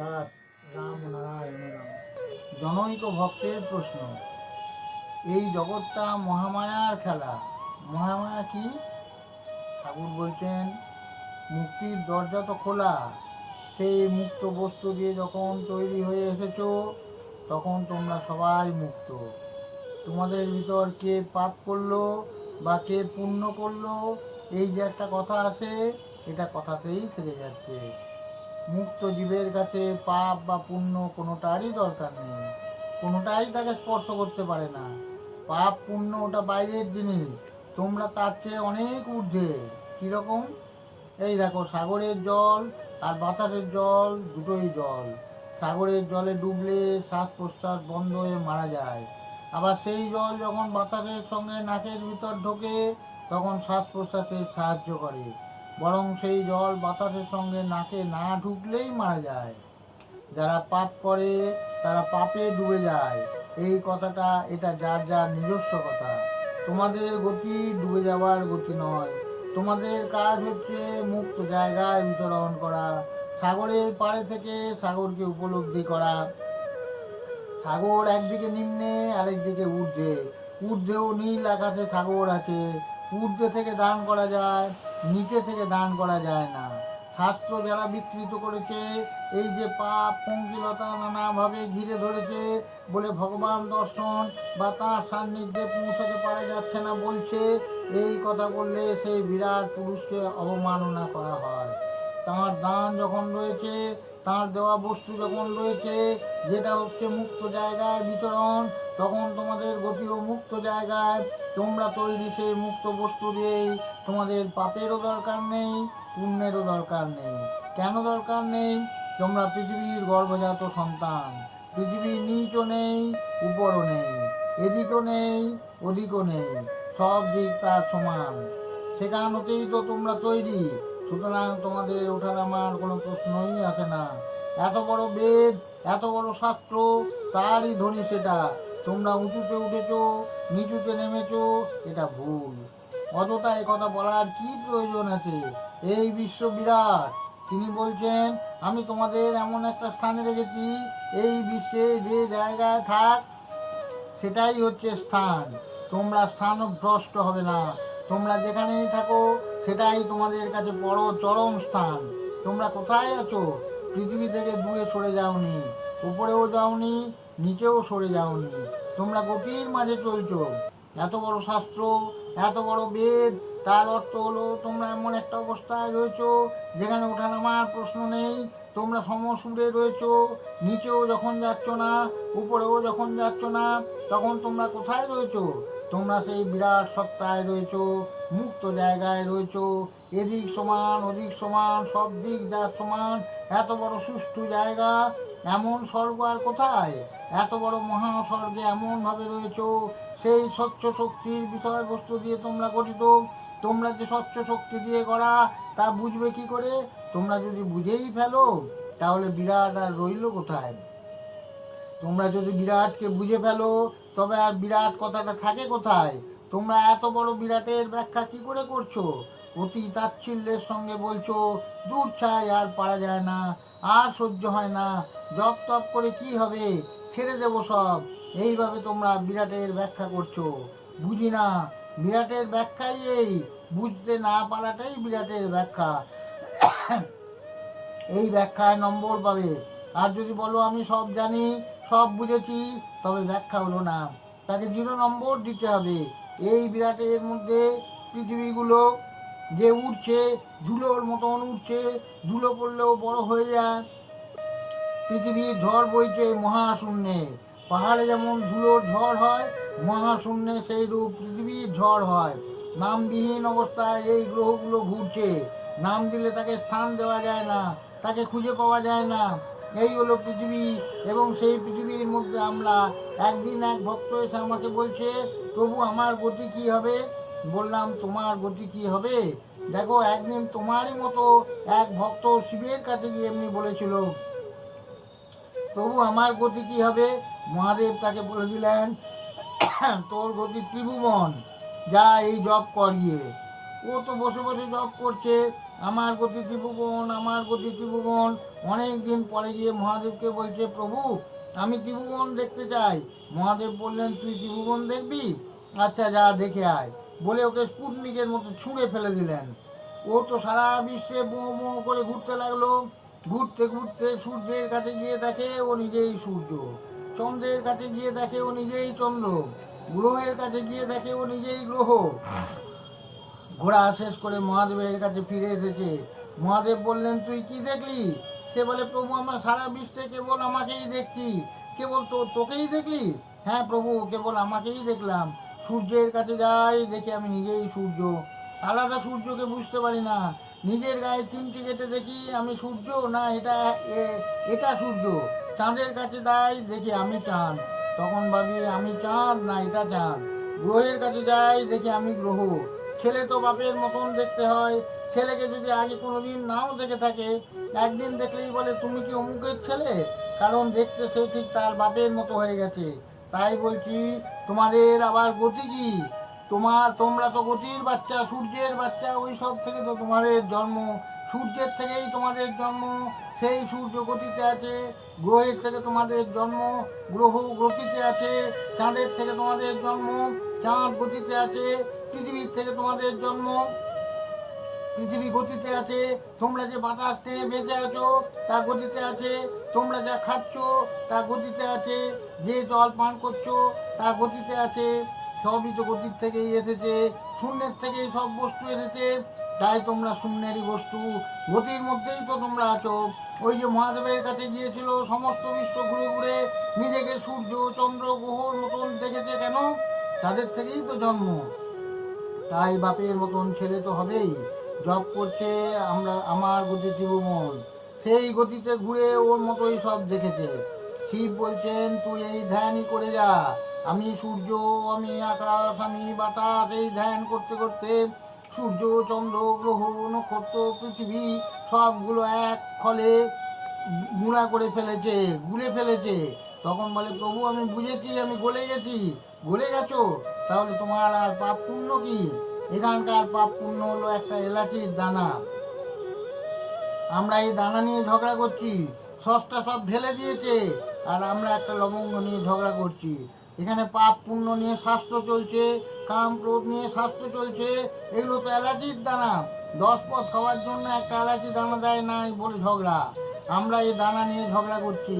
মলয়কান্তি রাম নারায়ণ রাম জনৈক ভক্তের প্রশ্ন, এই জগৎটা মহামায়ার খেলা। মহামায়া কি? ঠাকুর বলছেন মুক্তির দরজা তো খোলা। সেই মুক্ত বস্তু দিয়ে যখন তৈরি হয়ে এসেছ, তখন তোমরা সবাই মুক্ত। তোমাদের ভিতর কে পাপ করল বা কে পুণ্য করল, এই যে একটা কথা আছে, এটা কথাতেই থেকে যাচ্ছে। মুক্ত জীবের কাছে পাপ বা পুণ্য কোনোটারই দরকার নেই। কোনোটাই তাকে স্পর্শ করতে পারে না। পাপ, পুণ্য ওটা বাইরের জিনিস। তোমরা তার চেয়ে অনেক ঊর্ধ্বে। কীরকম এই দেখো, সাগরের জল আর বাতাসের জল দুটোই জল। সাগরের জলে ডুবলে শ্বাস প্রশ্বাস বন্ধ হয়ে মারা যায়। আবার সেই জল যখন বাতাসের সঙ্গে নাকের ভিতর ঢোকে, তখন শ্বাস প্রশ্বাসের সাহায্য করে। বরং সেই জল বাতাসের সঙ্গে নাকে না ঢুকলেই মারা যায়। যারা পাপ করে, তারা পাপে ডুবে যায়। এই কথাটা, এটা যার যার নিজস্ব কথা। তোমাদের গতি ডুবে যাওয়ার গতি নয়। তোমাদের কাজ হচ্ছে মুক্ত জায়গায় বিতরণ করা, সাগরের পাড়ে থেকে সাগরকে উপলব্ধি করা। সাগর একদিকে নিম্নে, আরেকদিকে ঊর্ধ্বে। ঊর্ধ্বেও নীল আকাশে সাগর আছে। ঊর্ধ্বে থেকে দান করা যায়। নিচে থেকে দান করা যায় না। ছাত্র যারা বিকৃত করেছে, এই যে পাপ পঙ্কিলতা নানাভাবে ঘিরে ধরেছে, বলে ভগবান দর্শন বা তার সান্নিধ্যে পৌঁছাতে পারা যাচ্ছে না বলছে, এই কথা বললে সেই বিরাট পুরুষকে অবমাননা করা হয়। তার দান যখন রয়েছে তাঁর দেওয়া বস্তু যখন রয়েছে, যেটা হচ্ছে মুক্ত জায়গায় বিতরণ, তখন তোমাদের গতিও মুক্ত জায়গায় তোমরা তৈরি সেই মুক্ত বস্তু দিয়েই তোমাদের পাপেরও দরকার নেই, পুণ্যেরও দরকার নেই। কেন দরকার নেই? তোমরা পৃথিবীর গর্ভজাত সন্তান। পৃথিবীর নিচও নেই, উপরও নেই, এদিকও নেই, ওদিকও নেই, সব দিক তার সমান। সেখান হতেই তো তোমরা তৈরি। সুতরাং তোমাদের ওঠার আমার কোনো প্রশ্নই আসে না। এত বড় বেদ, এত বড় শাস্ত্র, তারই ধ্বনি সেটা। তোমরা উঁচুতে উঠেছো, নিচুতে নেমেছ, এটা ভুল। অযথা কথা বলার কি প্রয়োজন আছে? এই বিশ্ব বিরাট, তিনি বলছেন, আমি তোমাদের এমন একটা স্থানে রেখেছি, এই বিশ্বে যে জায়গায় থাক, সেটাই হচ্ছে স্থান। তোমরা স্থান ভ্রষ্ট হবে না। তোমরা যেখানেই থাকো সেটাই তোমাদের কাছে বড় চরম স্থান। তোমরা কোথায় আছো? পৃথিবী থেকে দূরে সরে যাওনি, উপরেও যাওনি, নিচেও সরে যাওনি। তোমরা গতির মাঝে চলছো। এত বড় শাস্ত্র, এত বড় বেদ, তার অর্থ হলো তোমরা এমন একটা অবস্থায় রয়েছো, যেখানে ওঠানামার প্রশ্ন নেই। তোমরা সমসুরে রয়েছো, নিচেও যখন যাচ্ছ না, উপরেও যখন যাচ্ছ না, তখন তোমরা কোথায় রয়েছো? তোমরা সেই বিরাট সত্তায় রয়েছ, মুক্ত জায়গায় রয়েছ। এদিক সমান, ওদিক সমান, সব দিক যা সমান। এত বড় সুষ্ঠু জায়গা, এমন স্বর্গ আর কোথায়? এত বড় মহাস্বর্গে এমনভাবে রয়েছ। সেই স্বচ্ছ শক্তির বিষয়বস্তু দিয়ে তোমরা গঠিত। তোমরা যে স্বচ্ছ শক্তি দিয়ে গড়া, তা বুঝবে কি করে? তোমরা যদি বুঝেই ফেলো, তাহলে বিরাট আর রইল কোথায়? তোমরা যদি বিরাটকে বুঝে ফেলো তবে আর বিরাট কথাটা থাকে কোথায়? তোমরা এত বড় বিরাটের ব্যাখ্যা কি করে করছ? অতি তাচ্ছিল্যের সঙ্গে বলছো, দূর ছাই, আর পারা যায় না, আর সহ্য হয় না, জপ তপ করে কি হবে? ছেড়ে দেবো সব। এইভাবে তোমরা বিরাটের ব্যাখ্যা করছ। বুঝি না, বিরাটের ব্যাখ্যাই এই। বুঝতে না পারাটাই বিরাটের ব্যাখ্যা। এই ব্যাখ্যায় নম্বর পাবে। আর যদি বলো, আমি সব জানি, সব বুঝেছি তবে ব্যাখ্যা হলো না। তাকে জিরো নম্বর দিতে হবে। এই বিরাটের মধ্যে পৃথিবীগুলো যে উঠছে ধুলোর মতন উঠছে ধুলো পড়লেও বড় হয়ে যায়। পৃথিবীর ঝড় বইছে মহাশূন্যে। পাহাড়ে যেমন ধুলোর ঝড় হয়, মহাশূন্যে সেই রূপ পৃথিবীর ঝড় হয়। নামবিহীন অবস্থায় এই গ্রহগুলো ঘুরছে। নাম দিলে তাকে স্থান দেওয়া যায় না, তাকে খুঁজে পাওয়া যায় না। এই হলো পৃথিবী এবং সেই পৃথিবীর মধ্যে আমরা একদিন এক ভক্ত এসে আমাকে বলছে, প্রভু, আমার গতি কি হবে? বললাম, তোমার গতি কি হবে? দেখো, একদিন তোমারই মতো এক ভক্ত শিবের কাছে গিয়ে এমনি বলেছিল, প্রভু, আমার গতি কি হবে? মহাদেব তাকে বলে দিলেন, তোর গতি ত্রিভুবন, যা এই জব করিয়ে ও তো বসে বসে জব করছে আমার গতি ত্রিভুবন, আমার গতি ত্রিভুবন। অনেক দিন পরে গিয়ে মহাদেবকে বলছে, প্রভু, আমি ত্রিভুবন দেখতে চাই। মহাদেব বললেন, তুই ত্রিভুবন দেখবি? আচ্ছা যা দেখে আয়। বলে ওকে স্পুটনিকের মতো ছুঁড়ে ফেলে দিলেন। ও তো সারা বিশ্বে বো বো করে ঘুরতে লাগল। ঘুরতে ঘুরতে সূর্যের কাছে গিয়ে দেখে ও নিজেই সূর্য। চন্দ্রের কাছে গিয়ে দেখে ও নিজেই চন্দ্র। গ্রহের কাছে গিয়ে দেখে ও নিজেই গ্রহ। ঘোরা শেষ করে মহাদেবের কাছে ফিরে এসেছে। মহাদেব বললেন, তুই কি দেখলি? সে বলে, প্রভু, আমার সারা বিশ্বে কেবল আমাকেই দেখছি। কেবল তো তোকেই দেখলি? হ্যাঁ প্রভু, কেবল আমাকেই দেখলাম। সূর্যের কাছে যাই দেখি আমি নিজেই সূর্য। আলাদা সূর্যকে বুঝতে পারি না। নিজের গায়ে চিমটি কেটে দেখি আমি সূর্য না এটা এটা সূর্য। চাঁদের কাছে যাই দেখি আমি চাঁদ। তখন ভাবি, আমি চাঁদ না এটা চাঁদ। গ্রহের কাছে যাই দেখি আমি গ্রহ। ছেলে তো বাপের মতন দেখতে হয়। ছেলেকে যদি আগে কোনোদিন নাও দেখে থাকে, একদিন দেখলেই বলে, তুমি কি অমুকের ছেলে কারণ দেখতে সে ঠিক তার বাপের মতো হয়ে গেছে। তাই বলছি, তোমাদের আবার গতি কি? তোমার, তোমরা তো গতির বাচ্চা, সূর্যের বাচ্চা, ওই সব থেকে তো তোমাদের জন্ম। সূর্যের থেকেই তোমাদের জন্ম। সেই সূর্য গতিতে আছে, গ্রহের থেকে তোমাদের জন্ম। গ্রহ গতিতে আছে, চাঁদের থেকে তোমাদের জন্ম। চাঁদ গতিতে আছে পৃথিবীর থেকে তোমাদের জন্ম, পৃথিবী গতিতে আছে, তোমরা যে বাতাস টেনে বেঁচে আছো তা গতিতে আছে, তোমরা যা খাচ্ছ তা গতিতে আছে, যে জল পান করছ তা গতিতে আছে। সবই তো গতির থেকেই এসেছে, শূন্যের থেকেই সব বস্তু এসেছে, তাই তোমরা শূন্যেরই বস্তু। গতির মধ্যেই তো তোমরা আছো। ওই যে মহাদেবের কাছে গিয়েছিল সমস্ত বিশ্ব ঘুরে ঘুরে, নিজেকে সূর্য, চন্দ্র গ্রহর মতন দেখেছে কেন? তাদের থেকেই তো জন্ম। তাই বাপের মতন ছেলে তো হবেই। জব করছে আমরা, আমার গতি ত্রিভুবন সেই গতিতে ঘুরে ওর মতোই সব দেখেছে। শিব বলছেন, তুই এই ধ্যানই করে যা। আমি সূর্য, আমি আকাশ, আমি বাতাস, এই ধ্যান করতে করতে সূর্য, চন্দ্র, গ্রহ, নক্ষত্র, পৃথিবী সবগুলো এক ফলে গুঁড়া করে ফেলেছে, গুলে ফেলেছে। তখন বলে, প্রভু, আমি বুঝেছি, আমি গলে গেছি গলে গেছো। তাহলে তোমার আর পাপ পুণ্য কি? এখানকার পাপ পুণ্য হলো একটা এলাচির দানা। আমরা এই দানা নিয়ে ঝগড়া করছি সবটা সব ঢেলে দিয়েছে, আর আমরা একটা লবঙ্গ নিয়ে ঝগড়া করছি। এখানে পাপ পুণ্য নিয়ে শাস্ত্র চলছে, কাম ক্রোধ নিয়ে শাস্ত্র চলছে, এগুলো তো এলাচির দানা। দশ পথ খাওয়ার জন্য একটা এলাচি দানা দেয় নাই বলে ঝগড়া। আমরা এই দানা নিয়ে ঝগড়া করছি।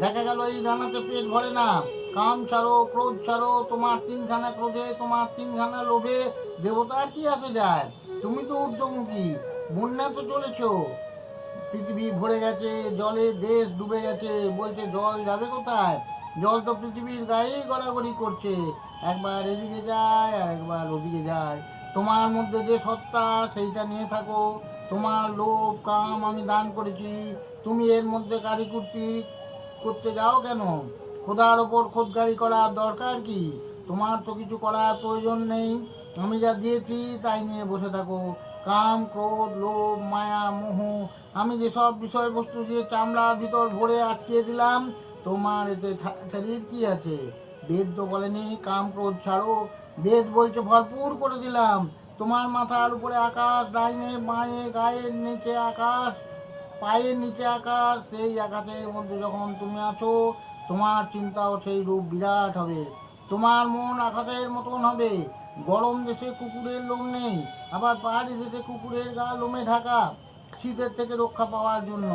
দেখা গেল এই দানাতে পেট ভরে না। কাম ছাড়ো, ক্রোধ ছাড়ো, তোমার তিনখানা ক্রোধে, তোমার তিনখানা লোভে দেবতার কি আসে যায়? তুমি তো ঊর্ধ্বমুখী, বন্যা তো চলেছ। পৃথিবী ভরে গেছে, জলে দেশ ডুবে গেছে, বলছে জল যাবে কোথায়? জল তো পৃথিবীর গায়েই গড়াগড়ি করছে। একবার এদিকে যায় আর একবার ওদিকে যায়। তোমার মধ্যে যে সত্তা, সেইটা নিয়ে থাকো। তোমার লোভ, কাম আমি দান করেছি। তুমি এর মধ্যে কারি কারিকুর্তি করতে যাও কেন? খোদার ওপর খোদগারি করার দরকার কি? তোমার তো কিছু করার প্রয়োজন নেই। আমি যা দিয়েছি তাই নিয়ে বসে থাকো। কাম, ক্রোধ, লোভ, মায়া, মোহ, আমি যে সব বিষয়বস্তু দিয়ে চামড়ার ভিতর ভরে আটকিয়ে দিলাম তোমার এতে শরীর কি আছে? বেদ তো বলেনি, কাম, ক্রোধ ছাড়ো। বেদ বলছে, ভরপুর করে দিলাম। তোমার মাথার উপরে আকাশ, ডাইনে, বাঁয়ে, গায়ের নিচে আকাশ। পায়ের নিচে আকাশ, সেই আকাশের মধ্যে যখন তুমি আছো, তোমার চিন্তাও সেই রূপ বিরাট হবে। তোমার মন আকাশের মতন হবে। গরম দেশে কুকুরের লোম নেই, আবার পাহাড়ি দেশে কুকুরের গা লোমে ঢাকা। শীতের থেকে রক্ষা পাওয়ার জন্য।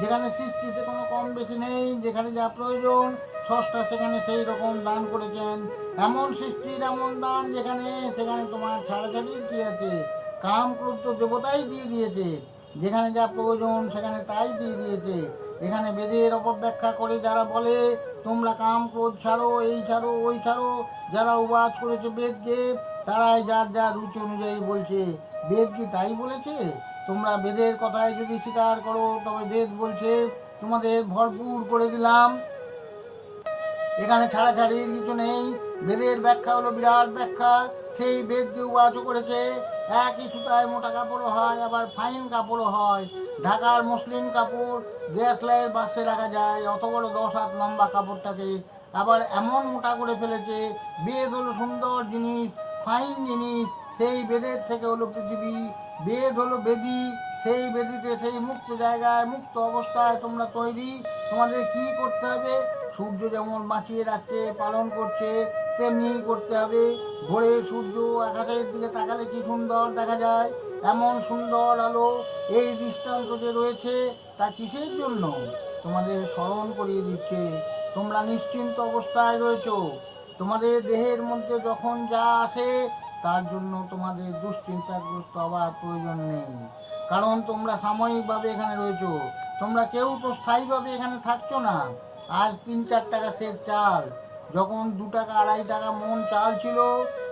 যেখানে সৃষ্টিতে কোনো কম বেশি নেই, যেখানে যা প্রয়োজন সষ্টা সেখানে সেই রকম দান করেছেন। এমন সৃষ্টির এমন দান যেখানে, সেখানে তোমার ছাড়াছাড়ির কি আছে। কাম ক্রোধ তো দেবতাই দিয়ে দিয়েছে। যেখানে যা প্রয়োজন, সেখানে তাই দিয়ে দিয়েছে। এখানে বেদের অপব্যাখ্যা করে যারা বলে, তোমরা কাম ক্রোধ ছাড়ো, এই ছাড়ো, ওই ছাড়ো। যারা উবাচ করেছে বেদকে তারাই যার যার রুচি অনুযায়ী বলছে। বেদ কি তাই বলেছে? তোমরা বেদের কথায় যদি স্বীকার করো, তবে বেদ বলছে, তোমাদের ভরপুর করে দিলাম। এখানে ছাড়াছাড়ির কিছু নেই। বেদের ব্যাখ্যা হলো বিরাট ব্যাখ্যা। সেই বেদকে উবাচ করেছে। একই সুতায় মোটা কাপড়ও হয়, আবার ফাইন কাপড়ও হয়। ঢাকার মুসলিম কাপড় গ্যাস লাইয়ের বাক্সে রাখা যায়, অত বড় দশ হাত লম্বা কাপড়টাকে। আবার এমন মোটা করে ফেলেছে, বেদ হলো সুন্দর জিনিস ফাইন জিনিস, সেই বেদের থেকে হলো পৃথিবী। বেদ হলো বেদি, সেই বেদিতে সেই মুক্ত জায়গায়, মুক্ত অবস্থায় তোমরা তৈরি। তোমাদের কি করতে হবে? সূর্য যেমন বাঁচিয়ে রাখছে, পালন করছে, তেমনি করতে হবে। ভোরে সূর্য আকাশের দিকে তাকালে কি সুন্দর দেখা যায়? এমন সুন্দর আলো এই দৃষ্টান্ত যে রয়েছে, তা কিসের জন্য? তোমাদের স্মরণ করিয়ে দিচ্ছে। তোমরা নিশ্চিন্ত অবস্থায় রয়েছো। তোমাদের দেহের মধ্যে যখন যা আসে তার জন্য তোমাদের দুশ্চিন্তাগ্রস্ত হওয়ার প্রয়োজন নেই। কারণ তোমরা সাময়িকভাবে এখানে রয়েছো। তোমরা কেউ তো স্থায়ীভাবে এখানে থাকছো না। আর তিন চার টাকা সের চাল। যখন দু টাকা, আড়াই টাকা মন চাল ছিল,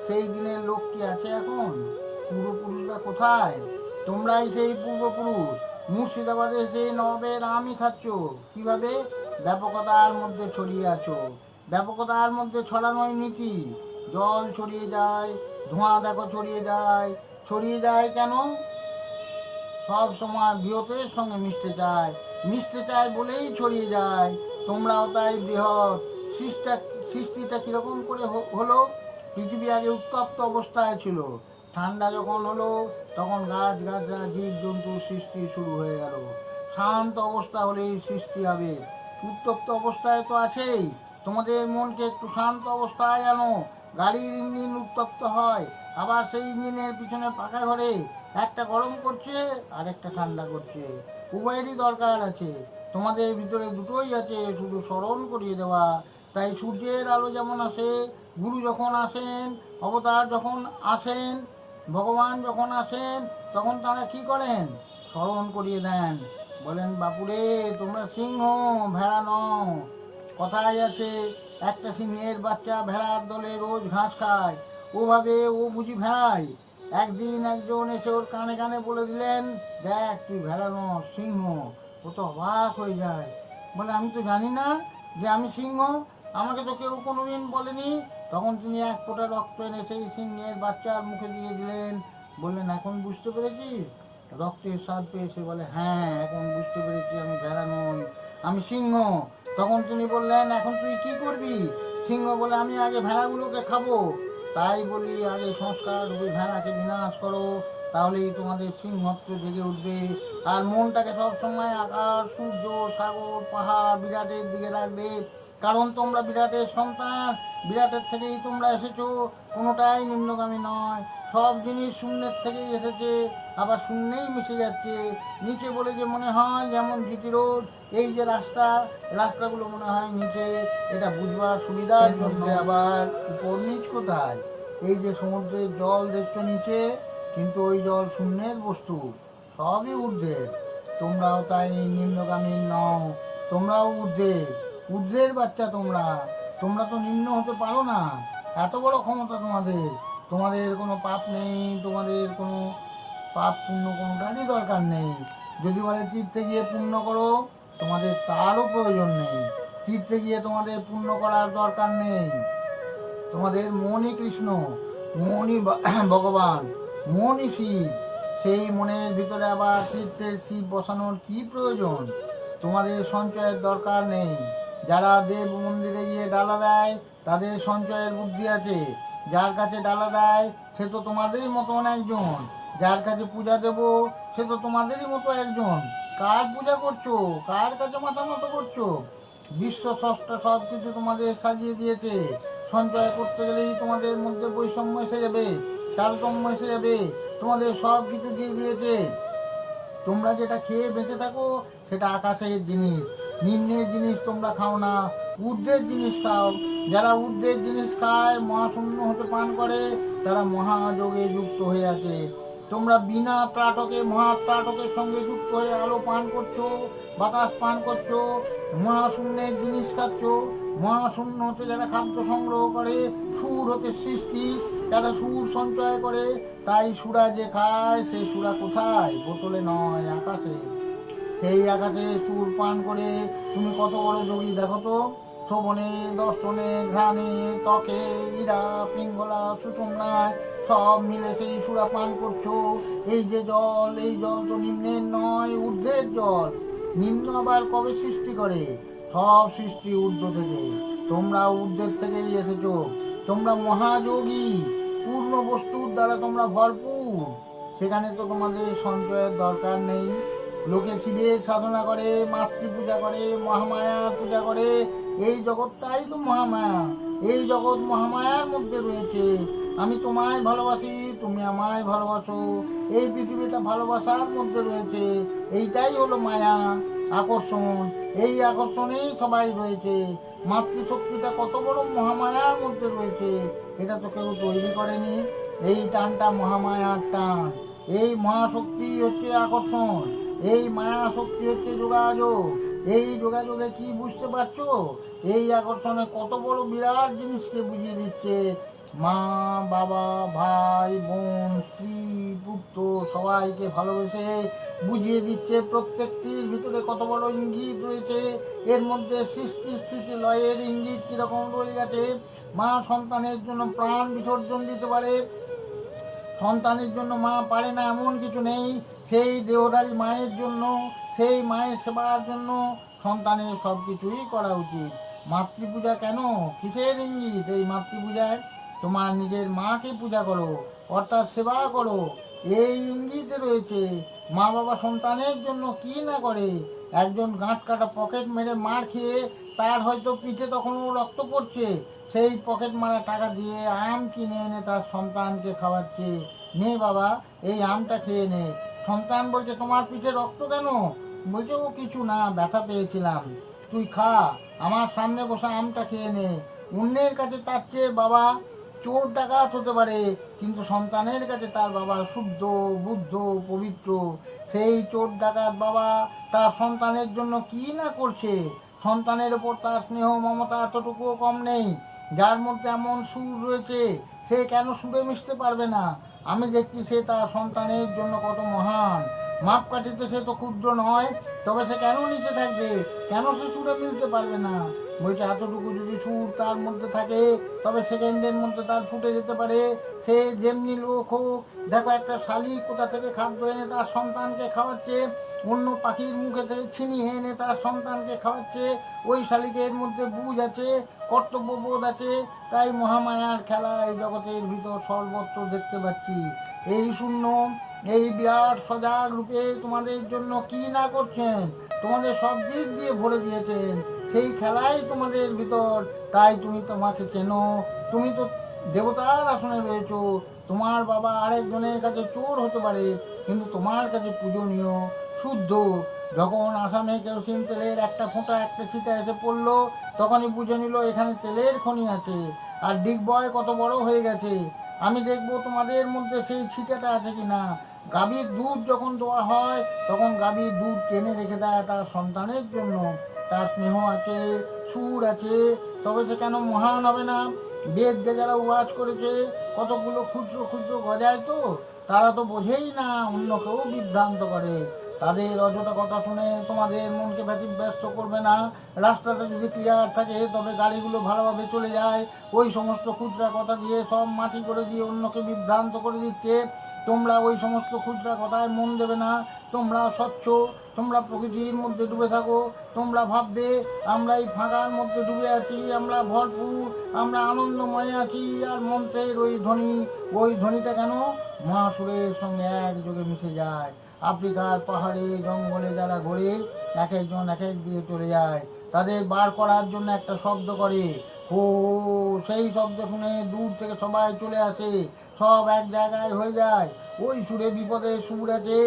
সেই দিনের লোক কি আছে এখন? পূর্বপুরুষরা কোথায়? তোমরাই সেই পূর্বপুরুষ। মুর্শিদাবাদে সেই নবের আমি খাচ্ছ। কীভাবে? ব্যাপকতার মধ্যে ছড়িয়ে আছো। ব্যাপকতার মধ্যে ছড়ানোই নীতি। জল ছড়িয়ে যায়, ধোঁয়া দেখো ছড়িয়ে যায়। ছড়িয়ে যায় কেন? সব সময় বৃহতের সঙ্গে মিশতে চায়। মিশতে চায় বলেই ছড়িয়ে যায়। তোমরাও তাই বৃহৎ সৃষ্টা, সৃষ্টিটা কীরকম করে হলো? পৃথিবী আগে উত্তপ্ত অবস্থায় ছিল। ঠান্ডা যখন হলো, তখন গাছ গাছরা জীব জন্তু সৃষ্টি শুরু হয়ে গেল। শান্ত অবস্থা হলেই সৃষ্টি হবে। উত্তপ্ত অবস্থায় তো আছেই। তোমাদের মনকে একটু শান্ত অবস্থায় আনো। গাড়ির ইঞ্জিন উত্তপ্ত হয়। আবার সেই ইঞ্জিনের পিছনে পাকা ঘরে একটা গরম করছে আর একটা ঠান্ডা করছে। উভয়েরই দরকার আছে। তোমাদের ভিতরে দুটোই আছে, শুধু স্মরণ করিয়ে দেওয়া। তাই সূর্যের আলো যেমন আসে, গুরু যখন আসেন, অবতার যখন আসেন, ভগবান যখন আসেন, তখন তারা কি করেন? স্মরণ করিয়ে দেন। বলেন, বাপুরে, তোমরা সিংহ, ভেড়া নও। কথায় আছে, একটা সিংহের বাচ্চা ভেড়ার দলে রোজ ঘাস খায়। ওভাবে ও বুঝি ভেড়ায় একদিন একজন এসে ওর কানে কানে বলে দিলেন, দেখ, তুই ভেড়া ন সিংহ। ও তো অবাক হয়ে যায়। বলে, আমি তো জানি না যে আমি সিংহ। আমাকে তো কেউ কোনোদিন বলেনি। তখন তিনি এক ফোঁটা রক্ত এনে সেই সিংহের বাচ্চার মুখে দিয়ে দিলেন। বললেন, এখন বুঝতে পেরেছিস? রক্তের স্বাদ পেয়েছে বলে হ্যাঁ এখন বুঝতে পেরেছি, আমি ভেড়া নই আমি সিংহ। তখন তিনি বললেন, এখন তুই কি করবি? সিংহ বলে, আমি আগে ভেড়াগুলোকে খাব। তাই বলি, আগে সংস্কার ভেড়াকে বিনাশ করো। তাহলেই তোমাদের সিংহত্ব জেগে উঠবে। আর মনটাকে সবসময় আকাশ, সূর্য, সাগর, পাহাড় বিরাটের দিকে রাখবে। কারণ তোমরা বিরাটের সন্তান, বিরাটের থেকেই তোমরা এসেছ, কোনোটাই নিম্নগামী নয়। সব জিনিস শূন্যের থেকেই এসেছে, আবার শূন্যেই মিশে যাচ্ছে। নিচে বলে যে মনে হয় যেমন জিটি রোড, এই যে রাস্তা, রাস্তাগুলো মনে হয় নিচে। এটা বুঝবার সুবিধার জন্য আবার উপর নিচ কোথায়? এই যে সমুদ্রের জল দেখছ নিচে কিন্তু ওই জল শূন্যের বস্তু, সবই ঊর্ধ্বের তোমরাও তাই নিম্নগামী নও, তোমরাও ঊর্ধ্বের ঊর্ধ্বের বাচ্চা তোমরা তোমরা তো নিম্ন হতে পারো না। এত বড় ক্ষমতা তোমাদের তোমাদের কোনো পাপ নেই, তোমাদের কোনো পাপ পুণ্য কোনোটারই দরকার নেই। যদি বলে তীর্থে গিয়ে পুণ্য করো, তোমাদের তারও প্রয়োজন নেই। তীর্থে গিয়ে তোমাদের পুণ্য করার দরকার নেই। তোমাদের মনই কৃষ্ণ মনই ভগবান মনই শিব সেই মনের ভিতরে আবার তীর্থের শিব বসানোর কি প্রয়োজন? তোমাদের সঞ্চয়ের দরকার নেই। যারা দেব মন্দিরে গিয়ে ডালা দেয়, তাদের সঞ্চয়ের বুদ্ধি আছে। যার কাছে ডালা দেয়, সে তো তোমাদেরই মতন একজন। যার কাছে পূজা দেব, সে তো তোমাদেরই মতো একজন। কার পূজা করছ? কার কাছে মাথা মতো করছ? বিশ্ব ষষ্ঠ সব কিছু তোমাদের সাজিয়ে দিয়েছে। সঞ্চয় করতে গেলেই তোমাদের মধ্যে বৈষম্য এসে যাবে। তারতম্য এসে যাবে তোমাদের সব কিছু দিয়ে দিয়েছে। তোমরা যেটা খেয়ে বেঁচে থাকো, সেটা আকাশের জিনিস। নিম্নের জিনিস তোমরা খাও না, ঊর্ধ্বের জিনিস খাও। যারা ঊর্ধ্বের জিনিস খায়, মহাশূন্য হতে পান করে, তারা মহাযোগে যুক্ত হয়ে আছে। তোমরা বিনা ত্রাটকে মহাত্রাটকের সঙ্গে যুক্ত হয়ে আলো পান করছ, বাতাস পান করছ, মহাশূন্যের জিনিস খাচ্ছ। মহাশূন্য হতে যারা খাদ্য সংগ্রহ করে, সুর হতে সৃষ্টি। যারা সুর সঞ্চয় করে, তাই সুরা যে খায়, সেই সুরা কোথায়? বোতলে নয়, আকাশে। সেই আকাশে সুর পান করে, তুমি কত বড় যোগী দেখো তো? শ্রবণে দর্শনে, ঘ্রাণে, ত্বকে, ইরা, পিঙ্গলা, সুষুম্নায়, সব মিলে সেই সুরা পান করছ। এই যে জল, এই জল তো নিম্নের নয়, ঊর্ধ্বের জল। নিম্ন আবার কবে সৃষ্টি করে? সব সৃষ্টি ঊর্ধ্ব থেকে। তোমরা ঊর্ধ্বের থেকেই এসেছ। তোমরা মহাযোগী। বস্তুর দ্বারা তোমরা ভরপুর। সেখানে তো তোমাদের সঞ্চয়ের দরকার নেই। লোকে শিবের সাধনা করে, মাতৃ পূজা করে, মহামায়া পূজা করে। এই জগৎটাই তো মহামায়া। এই জগৎ মহামায়ার মধ্যে রয়েছে। আমি তোমায় ভালোবাসি, তুমি আমায় ভালোবাসো। এই পৃথিবীটা ভালোবাসার মধ্যে রয়েছে। এইটাই হলো মায়া, আকর্ষণ। এই আকর্ষণেই সবাই রয়েছে। মাতৃশক্তিটা কত বড় মহামায়ার মধ্যে রয়েছে, এটা তো কেউ তৈরি করেনি। এই টানটা মহামায়ার টান। এই মহাশক্তি হচ্ছে আকর্ষণ। এই মায়া শক্তি হচ্ছে যোগাযোগ। এই যোগাযোগে কি বুঝতে পারছ? এই আকর্ষণে কত বড় বিরাট জিনিসকে বুঝিয়ে দিচ্ছে। মা, বাবা, ভাই, বোন, স্ত্রী, পুত্র সবাইকে ভালোবেসে বুঝিয়ে দিচ্ছে প্রত্যেকটির ভিতরে কত বড় ইঙ্গিত রয়েছে। এর মধ্যে সৃষ্টি, স্থিতি, লয়ের ইঙ্গিত কীরকম রয়ে গেছে? মা সন্তানের জন্য প্রাণ বিসর্জন দিতে পারে। সন্তানের জন্য মা পারে না, এমন কিছু নেই। সেই দেহদারী মায়ের জন্য, সেই মায়ের সেবার জন্য সন্তানের সব কিছুই করা উচিত। মাতৃপূজা কেন? কিসের ইঙ্গিত এই মাতৃপূজায় তোমার নিজের মাকে পূজা করো, অর্থাৎ সেবা করো। এই ইঙ্গিতে রয়েছে মা বাবা সন্তানের জন্য কি না করে? একজন গাঁট কাটা পকেট মেরে মার খেয়ে তার হয়তো পিঠে তখনও রক্ত পড়ছে। সেই পকেট মারা টাকা দিয়ে আম কিনে এনে তার সন্তানকে খাওয়াচ্ছে। নে বাবা, এই আমটা খেয়ে নে। সন্তান বলছে, তোমার পিঠে রক্ত কেন? বলছে ও কিছু না, ব্যথা পেয়েছিলাম। তুই খা, আমার সামনে বসে আমটা খেয়ে নে। অন্যের কাছে তার চেয়ে বাবা চোর ডাকাত হতে পারে, কিন্তু সন্তানের কাছে তার বাবা শুদ্ধ, বুদ্ধ, পবিত্র। সেই চোর ডাকাত বাবা তার সন্তানের জন্য কি না করছে? সন্তানের ওপর তার স্নেহ মমতা এতটুকুও কম নেই। যার মধ্যে এমন সুর রয়েছে, সে কেন সুরে মিশতে পারবে না? আমি দেখছি সে তার সন্তানের জন্য কত মহান। মাপ কাটিতে সে তো ক্ষুদ্র নয়, তবে সে কেন নিচে থাকবে? কেন সে সুরে মিলতে পারবে না? বলছে এতটুকু যদি সুর তার মধ্যে থাকে, তবে সেকেন্ডের মধ্যে তার ফুটে যেতে পারে। সে যেমনি লোক হোক, দেখো একটা শালিক কোথা থেকে খাদ্য এনে তার সন্তানকে খাওয়াচ্ছে, অন্য পাখির মুখে থেকে ছিনিয়ে এনে তার সন্তানকে খাওয়াচ্ছে, ওই শালিকের মধ্যে বুঝ আছে, কর্তব্যবোধ আছে, তাই মহামায়ার খেলা এই জগতের ভিতর সর্বত্র দেখতে পাচ্ছি। এই শূন্য এই বিরাট সজাগ রূপে তোমাদের জন্য কি না করছেন? তোমাদের সব দিক দিয়ে ভরে দিয়েছেন। সেই খেলাই তোমাদের ভিতর। তাই তুমি তোমাকে চেনো। তুমি তো দেবতার আসনে রয়েছো। তোমার বাবা আরেকজনের কাছে চোর হতে পারে, কিন্তু তোমার কাছে পূজনীয়, শুদ্ধ। যখন আসামে কেরোসিন তেলের একটা ফোঁটা একটা ছিটা এসে পড়ল, তখনই বুঝে নিল এখানে তেলের খনি আছে। আর ডিগবয় কত বড় হয়ে গেছে। আমি দেখব তোমাদের মধ্যে সেই ছিটাটা আছে কি না গাভীর দুধ যখন দেওয়া হয়, তখন গাভীর দুধ টেনে রেখে দেয় তার সন্তানের জন্য। তার স্নেহ আছে, সুর আছে, তবে সে কেন মহান হবে না? বেদ যে যারা ওয়াজ করেছে কতগুলো ক্ষুদ্র ক্ষুদ্র গজায় তো, তারা তো বোঝেই না অন্য কেউ বিভ্রান্ত করে। তাদের অযথা কথা শুনে তোমাদের মনকে ব্যতিব্যস্ত করবে না। রাস্তাটা যদি ক্লিয়ার থাকে, তবে গাড়িগুলো ভালোভাবে চলে যায়। ওই সমস্ত খুচরা কথা দিয়ে সব মাটি করে দিয়ে অন্যকে বিভ্রান্ত করে দিচ্ছে। তোমরা ওই সমস্ত খুচরা কথায় মন দেবে না। তোমরা স্বচ্ছ, তোমরা প্রকৃতির মধ্যে ডুবে থাকো। তোমরা ভাববে আমরা এই ফাঁকার মধ্যে ডুবে আছি, আমরা ভরপুর, আমরা আনন্দময় আছি। আর মন্ত্রের ওই ধ্বনি, ওই ধ্বনিটা কেন মহাসুরের সঙ্গে একযোগে মিশে যায়? আফ্রিকার পাহাড়ে, জঙ্গলে যারা ঘোরে, এক একজন এক এক দিয়ে চলে যায়। তাদের বার করার জন্য একটা শব্দ করে। ও সেই শব্দ শুনে দূর থেকে সবাই চলে আসে। সব এক জায়গায় হয়ে যায়। ওই সুরে বিপদে সুর আছে,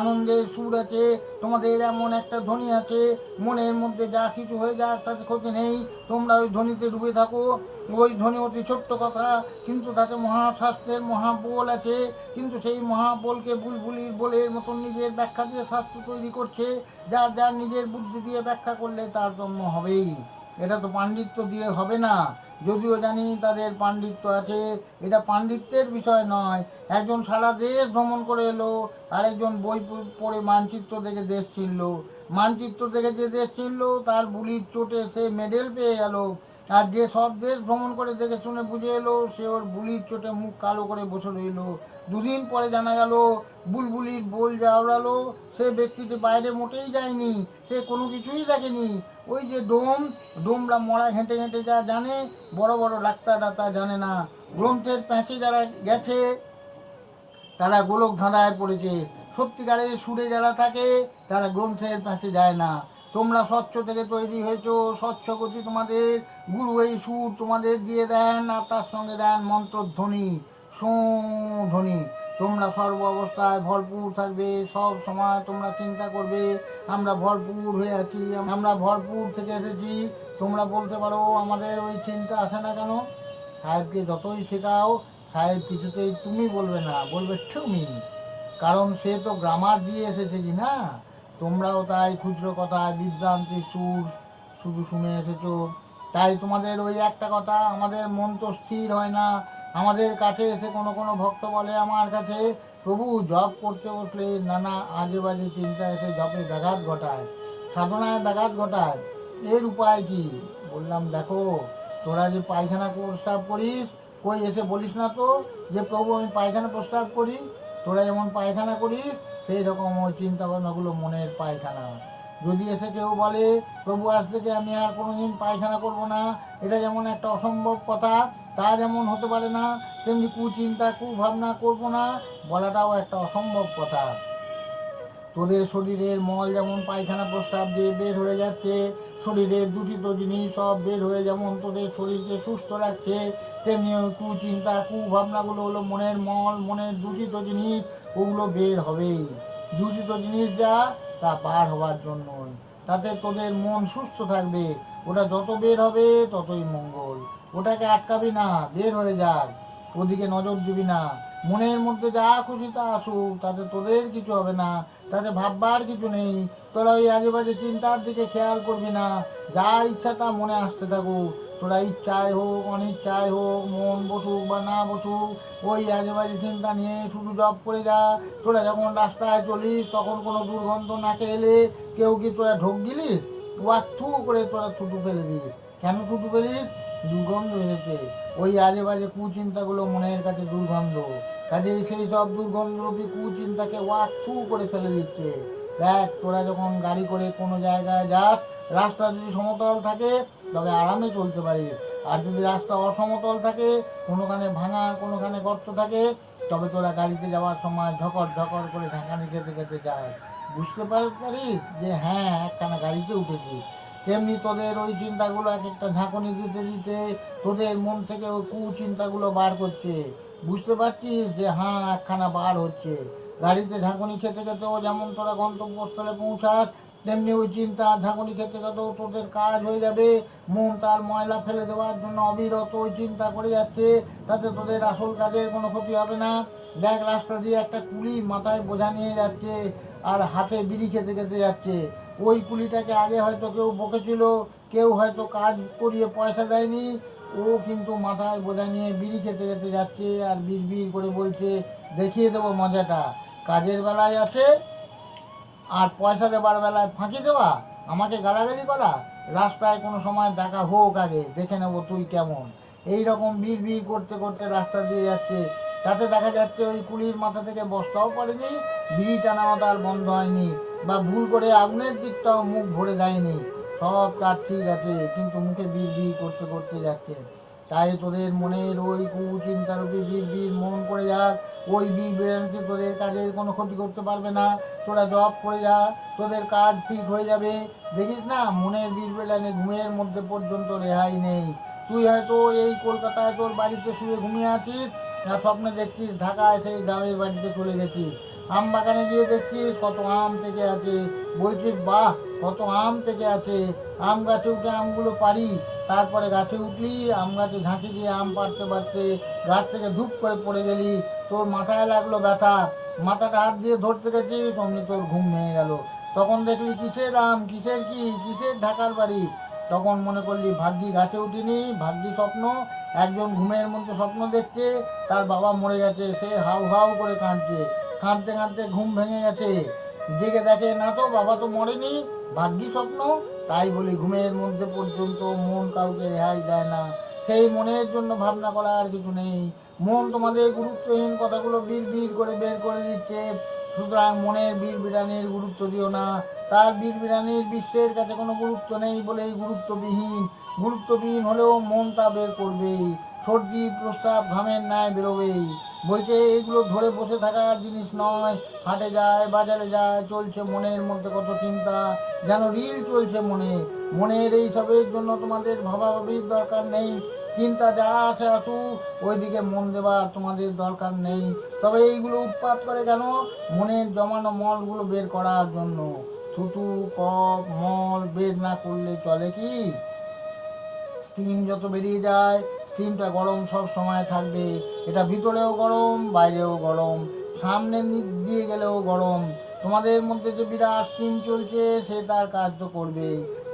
আনন্দের সুর আছে, তোমাদের এমন একটা ধ্বনি আছে, মনের মধ্যে যা কিছু হয়ে যায় তাতে ক্ষতি নেই, তোমরা ওই ধ্বনিতে ডুবে থাকো। ওই ধ্বনি অতি ছোট্ট কথা, কিন্তু তাতে মহাশাস্ত্রের মহাবোল আছে, কিন্তু সেই মহাবোলকে বুলবুলির বোলের মতন নিজের ব্যাখ্যা দিয়ে শাস্ত্র তৈরি করছে, যার যার নিজের বুদ্ধি দিয়ে ব্যাখ্যা করলে তার জন্য হবেই। এটা তো পাণ্ডিত্য দিয়ে হবে না। যদিও জানি তাদের পাণ্ডিত্য আছে, এটা পাণ্ডিত্যের বিষয় নয়। একজন সারা দেশ ভ্রমণ করে এলো, আরেকজন বই পড়ে মানচিত্র দেখে দেশ চিনল। মানচিত্র থেকে যে দেশ চিনলো, তার বুলির চোটে সে মেডেল পেয়ে গেল। আর যে সব দেশ ভ্রমণ করে দেখে শুনে বুঝে এলো, সে ওর বুলির চোটে মুখ কালো করে বসে রইল। দুদিন পরে জানা গেল, বুলবুলির বোল জাওড়ালো সে ব্যক্তিটি বাইরে মোটেই যায়নি। সে কোনো কিছুই দেখেনি। ওই যে ডোম, ডোমরা মরা ঘেঁটে ঘেঁটে যা জানে, বড় বড় ডাক্তাররা তা জানে না। গ্রন্থের প্যাঁচে যারা গেছে, তারা গোলক ধাঁধায় পড়েছে। সত্যিকারের সুরে যারা থাকে, তারা গ্রন্থের প্যাঁচে যায় না। তোমরা স্বচ্ছ থেকে তৈরি হয়েছো, স্বচ্ছ গতি তোমাদের, গুরু এই সুর তোমাদের দিয়ে দেন, আর তার সঙ্গে দেন মন্ত্রধ্বনি। সো ধ্বনি। তোমরা সর্ব অবস্থায় ভরপুর থাকবে, সব সময় তোমরা চিন্তা করবে, আমরা ভরপুর হয়ে আছি, আমরা ভরপুর থেকে এসেছি। তোমরা বলতে পারো, আমাদের ওই চিন্তা আসে না কেন? সাহেবকে যতই শেখাও, সাহেব কিছুতেই তুমি বলবে না, বলবে তুমি। কারণ সে তো গ্রামার দিয়ে এসেছে কি না? তোমরাও তাই খুচরো কথা, বিভ্রান্তি সুর শুধু শুনে এসেছ। তাই তোমাদের ওই একটা কথা, আমাদের মন তো স্থির হয় না। আমাদের কাছে এসে কোনো কোনো ভক্ত বলে, আমার কাছে প্রভু জপ করতে বসলে নানা আজে বাজে চিন্তা এসে জপে ব্যাঘাত ঘটায়। সাধনায় ব্যাঘাত ঘটায়। এর উপায় কি? বললাম, দেখো, তোরা যে পায়খানা প্রস্তাব করিস, কই এসে বলিস না তো যে, প্রভু, আমি পায়খানা প্রস্তাব করি, তোরা যেমন পায়খানা করিস, সেই রকম ওই চিন্তা ভাবনাগুলো মনের পায়খানা। যদি এসে কেউ বলে, প্রভু, আজ থেকে আমি আর কোনোদিন পায়খানা করব না, এটা যেমন একটা অসম্ভব কথা তা যেমন হতে পারে না, তেমনি কুচিন্তা, কুভাবনা করব না, বলাটাও একটা অসম্ভব কথা। তোদের শরীরের মল যেমন পায়খানা প্রস্তাব দিয়ে বের হয়ে যাচ্ছে, শরীরের দূষিত জিনিস সব বের হয়ে যেমন তোদের শরীরকে সুস্থ রাখছে, তেমনি কুচিন্তা, কুভাবনাগুলো হলো মনের মল, মনের দূষিত জিনিস ওগুলো বের হবেই। দূষিত জিনিস যা, তা বার হওয়ার জন্যই। তাতে তোদের মন সুস্থ থাকবে, ওটা যত বের হবে ততই মঙ্গল। ওটাকে আটকাবি না, বের হয়ে যাক ওদিকে নজর দিবি না। মনের মধ্যে যা খুশি তা আসুক, তাতে তোদের কিছু হবে না, তাতে ভাববার কিছু নেই। তোরা ওই আজে বাজে চিন্তার দিকে খেয়াল করবি না। যা ইচ্ছা তা মনে আসতে থাকুক। তোরা ইচ্ছায় হোক, অনিচ্ছায় হোক, মন বসুক বা না বসুক, ওই আজে বাজে চিন্তা নিয়ে শুধু জব করে যা। তোরা যখন রাস্তায় চলিস, তখন কোনো দুর্গন্ধ নাকে এলে কেউ কি তোরা ঢোক দিলিস ওয়াক থু করে তোরা ছুটু ফেলে দিস। কেন ছুটু ফেলিস? দুর্গন্ধ এসেছে। ওই আজে বাজে কুচিন্তাগুলো মনের কাছে দুর্গন্ধ। কাজে সেই সব দুর্গন্ধরূপী কুচিন্তাকে ওয়াক থু করে ফেলে দিচ্ছে। দেখ, তোরা যখন গাড়ি করে কোনো জায়গায় যাস, রাস্তা যদি সমতল থাকে, তবে আরামে চলতে পারিস। আর যদি রাস্তা অসমতল থাকে, কোনোখানে ভাঙা, কোনোখানে গর্ত থাকে, তবে তোরা গাড়িতে যাওয়ার সময় ঝকর ঝকর করে ঢাকানি খেতে খেতে যাস। বুঝতে পার- পারিস যে হ্যাঁ একখানা গাড়িতে উঠেছিস। তেমনি তোদের ওই চিন্তাগুলো এক একটা ঝাঁকুনি দিতে দিতে তোদের মন থেকে ওই কুচিন্তাগুলো বার করছে। বুঝতে পারছিস যে হ্যাঁ একখানা বার হচ্ছে। গাড়িতে ঝাঁকুনি খেতে খেতেও যেমন তোরা গন্তব্যস্থলে পৌঁছাস, তেমনি ওই চিন্তা ঝাঁকুনি খেতে খেতেও তোদের কাজ হয়ে যাবে। মন তার ময়লা ফেলে দেওয়ার জন্য অবিরত ওই চিন্তা করে যাচ্ছে, তাতে তোদের আসল কাজের কোনো ক্ষতি হবে না। দেখ, রাস্তা দিয়ে একটা কুলি মাথায় বোঝা নিয়ে যাচ্ছে আর হাতে বিড়ি খেতে খেতে যাচ্ছে। ওই কুলিটাকে আগে হয়তো কেউ বকেছিল, কেউ হয়তো কাজ করিয়ে পয়সা দেয়নি। ও কিন্তু মাথায় বোঝা নিয়ে বিড়ি খেতে খেতে যাচ্ছে আর বিড় করে বলছে, দেখিয়ে দেবো মজাটা। কাজের বেলায় আছে আর পয়সা দেবার বেলায় ফাঁকি দেওয়া? আমাকে গালাগালি করা? রাস্তায় কোনো সময় দেখা হোক আগে, দেখে নেব তুই কেমন। এই রকম বিড় করতে করতে রাস্তা দিয়ে যাচ্ছে। তাতে দেখা যাচ্ছে ওই কুলির মাথা থেকে বস্তাও পড়েনি, বিড়ি টানাও তার বন্ধ হয়নি বা ভুল করে আগুনের দিকটাও মুখ ভরে দেয়নি সব তার ঠিক আছে, কিন্তু মুখে বিড় বিড় করতে করতে যাচ্ছে। তাই তোদের মনের ওই কুচিন্তার উপর বীর বীর মন করে যাক, ওই বীর বেরান্তি তোদের কাজের কোনো ক্ষতি করতে পারবে না। তোরা জব করে যা, তোদের কাজ ঠিক হয়ে যাবে। দেখিস না, মনের বীর বেলানে ঘুমের মধ্যে পর্যন্ত রেহাই নেই। তুই হয়তো এই কলকাতায় তোর বাড়িতে শুয়ে ঘুমিয়ে আছিস আর স্বপ্নে দেখছিস ঢাকায় সেই গ্রামের বাড়িতে চলে গেছিস আম বাগানে গিয়ে দেখছিস কত আম থেকে আছে। বলছিস বাহ, কত আম থেকে আছে। আম গাছে উঠে আমগুলো পারি তারপরে গাছে উঠলি, আম গাছে ঝাঁকি দিয়ে আম পাড়তে পারতে গাছ থেকে ধূপ করে পড়ে গেলি। তোর মাথায় লাগল ব্যথা। মাথাটা হাত দিয়ে ধরতে গেছিস অমনি তোর ঘুম ভেঙে গেল। তখন দেখলি, কিসের আম? কিসের কি? কিসের ঢাকার বাড়ি? তখন মনে করলি, ভাগ্যি গাছে উঠিনি, ভাগ্যি স্বপ্ন, একজন ঘুমের মধ্যে স্বপ্ন দেখছে, তার বাবা মরে গেছে, সে হাউ হাউ করে কাঁদছে, কাঁদতে কাঁদতে ঘুম ভেঙে গেছে। জেগে দেখে, না তো, বাবা তো মরেনি, ভাগ্যি স্বপ্ন। তাই বলি, ঘুমের মধ্যে পর্যন্ত মন কাউকে রেহাই দেয় না। সেই মনের জন্য ভাবনা করার আর কিছু নেই। মন তোমাদের গুরুত্বহীন কথাগুলো বীর বীর করে বের করে দিচ্ছে। সুতরাং মনের বীর বিরানির গুরুত্ব দিও না। তার বীর বিরানির বিশ্বের কাছে কোনো গুরুত্ব নেই বলেই গুরুত্ববিহীন গুরুত্ববিহীন হলেও মন তা বের করবেই। সর্দি প্রস্তাব ঘামের ন্যায় বেরোবেই। বইতে এগুলো ধরে বসে থাকার জিনিস নয়। হাটে যায়, বাজারে যায়, চলছে মনের মধ্যে কত চিন্তা। যেন রিল চলছে মনে। মনের এই সবের জন্য তোমাদের ভাবাভাবির দরকার নেই। চিন্তা যা আসে আসুক ওইদিকে মন দেবার তোমাদের দরকার নেই। তবে এইগুলো উৎপাত করে কেন? মনের জমানো মলগুলো বের করার জন্য। থুতু কপ মল বের না করলে চলে কি? স্টিম যত বেরিয়ে যায়, স্টিমটা গরম সব সময় থাকবে। এটা ভিতরেও গরম, বাইরেও গরম। সামনে দিয়ে গেলেও গরম। তোমাদের মধ্যে যে বিরাট স্টিম চলছে, সে তার কাজ তো করবে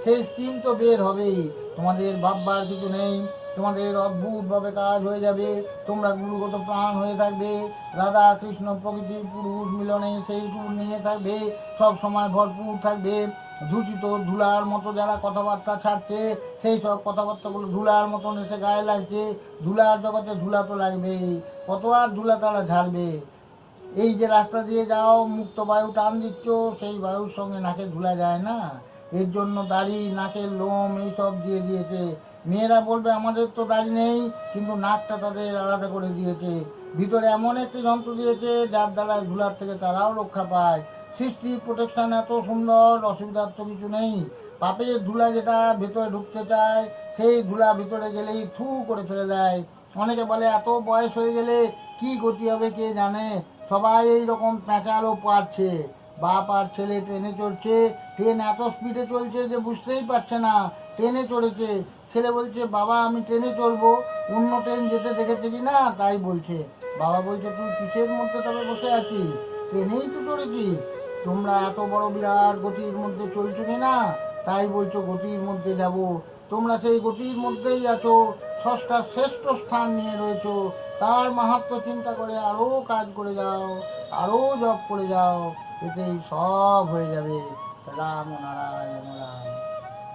সেই স্টিম তো বের হবেই। তোমাদের ভাববার কিছু নেই। তোমাদের অদ্ভুতভাবে কাজ হয়ে যাবে। তোমরা গুরুগত প্রাণ হয়ে থাকবে। রাধা কৃষ্ণ প্রকৃতির পুরুষ মিলনে সেই সুর নিয়ে থাকবে। সব সময় ভরপুর থাকবে। দূষিত ধুলার মতো যারা কথাবার্তা ছাড়ছে, সেই সব কথাবার্তাগুলো ধুলার মতন এসে গায়ে লাগছে। ধুলার জগতে ধুলা তো লাগবেই। কত আর ধুলা তারা ঝাড়বে? এই যে রাস্তা দিয়ে যাও, মুক্ত বায়ু টান দিচ্ছ, সেই বায়ুর সঙ্গে নাকে ধুলা যায় না। এর জন্য দাড়ি, নাকের লোম, এইসব দিয়ে দিয়েছে। মেয়েরা বলবে, আমাদের তো দাড়ি নেই। কিন্তু নাকটা তাদের আলাদা করে দিয়েছে। ভিতরে এমন একটি যন্ত্র দিয়েছে, যার দ্বারা ধুলার থেকে তারাও রক্ষা পায়। সৃষ্টি প্রোটেকশন এত সুন্দর, অসুবিধার তো কিছু নেই। পাপের ধুলা যেটা ভেতরে ঢুকতে চায়, সেই ধুলা ভিতরে গেলেই থু করে ফেলে দেয়। অনেকে বলে, এত বয়স হয়ে গেলে কি গতি হবে কে জানে? সবাই এই রকম প্যাঁচালো পারছে। বাপ আর ছেলে ট্রেনে চড়ছে। ট্রেন এত স্পিডে চলছে যে বুঝতেই পারছে না, ট্রেনে চড়েছে। ছেলে বলছে, বাবা, আমি ট্রেনে চড়বো, অন্য ট্রেন যেতে দেখেছে কি না? তাই বলছে, বাবা বলছে, তুই কিসের মধ্যে তবে বসে আছিস? ট্রেনেই তো চড়েছিস। তোমরা এত বড় বিরাট গতির মধ্যে চলছো কি না? তাই বলছো, গতির মধ্যে যাব। তোমরা সেই গতির মধ্যেই আছো, ষষ্ঠা শ্রেষ্ঠ স্থান নিয়ে রয়েছো। তার মাহাত্ম চিন্তা করে আরও কাজ করে যাও আরও জব করে যাও। এতেই সব হয়ে যাবে। রাম নারায়ণ রাম